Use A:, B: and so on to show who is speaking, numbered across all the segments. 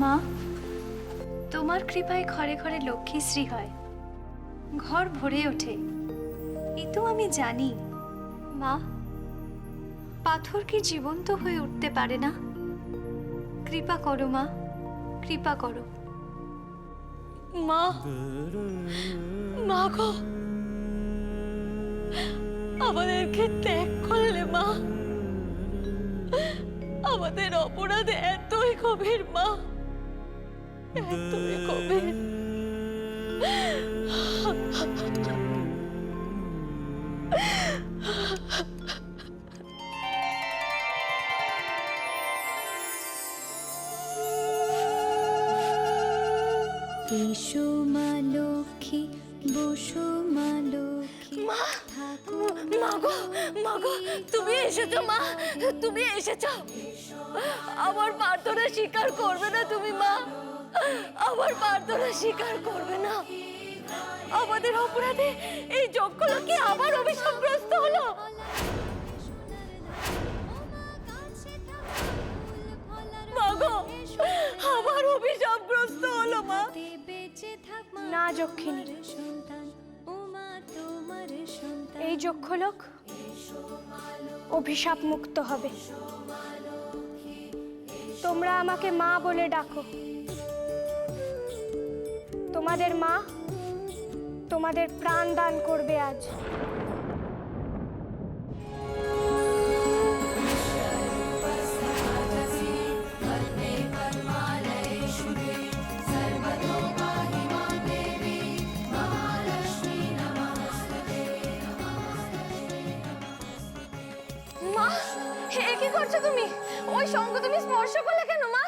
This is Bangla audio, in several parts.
A: মা, তোমার কৃপায় ঘরে ঘরে লক্ষ্মীশ্রী হয়। ঘর ভরে ওঠে। এ তো আমি জানি। মা, পাথর কি জীবন্ত হয়ে উঠতে পারে না? কৃপা করো মা, কৃপা করো।
B: মা মা গো, আমাদেরকে ত্যাগ করলে মা। আমাদের অপরাধ এতই গভীর মা। এতই গভীর
A: এসো মা লক্ষ্মী বসো মা লক্ষ্মী
B: মা তুমি এসেছ মা তুমি এসেছ। আমার প্রার্থনা স্বীকার করবে না তুমি মা। আমার প্রার্থনা স্বীকার করবে না। আমাদের অপরাধে এই যজ্ঞলো কি আবার অভিশাপগ্রস্ত হলো? মা গো, আবার অভিশাপগ্রস্ত হলো, মা।
C: না, যক্ষিণী। এই যক্ষলোক অভিশাপ মুক্ত হবে। তোমরা আমাকে মা বলে ডাকো। তোমাদের মা তোমাদের প্রাণ দান করবে আজ।
B: মা কি করছ তুমি? ওই সঙ্গ তুমি স্পর্শ করলে কেন, মা?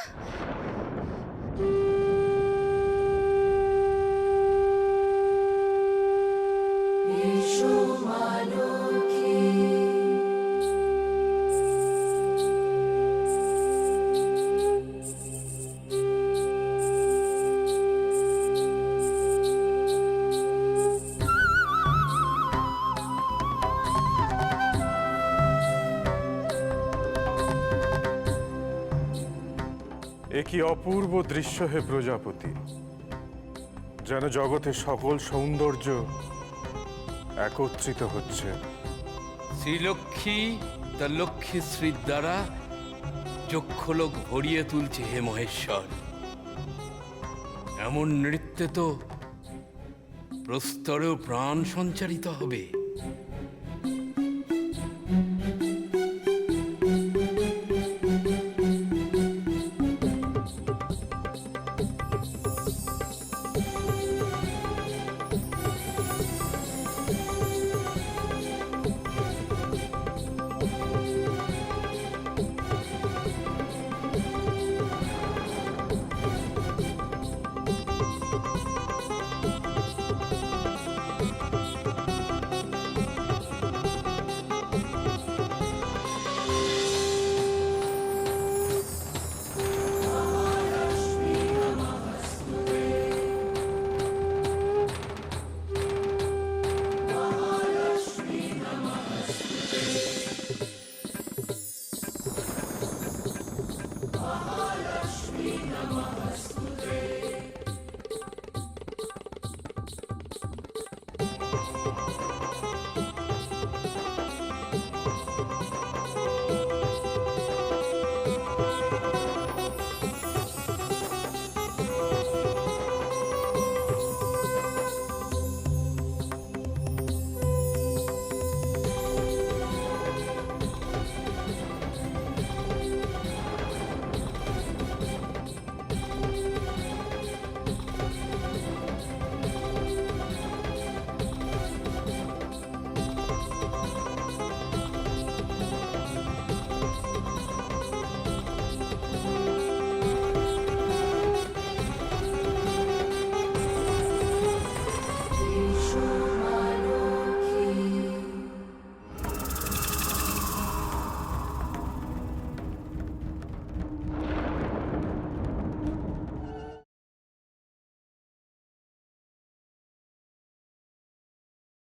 D: এ কি অপূর্ব দৃশ্য হে প্রজাপতি, যেন জগতের সকল সৌন্দর্য একত্রিত হচ্ছে।
E: শ্রীলক্ষ্মী তার লক্ষ্মীশ্রীর দ্বারা চক্ষুলোক ভরিয়ে তুলছে হে মহেশ্বর। এমন নৃত্যে তো প্রস্তরেও প্রাণ সঞ্চারিত হবে।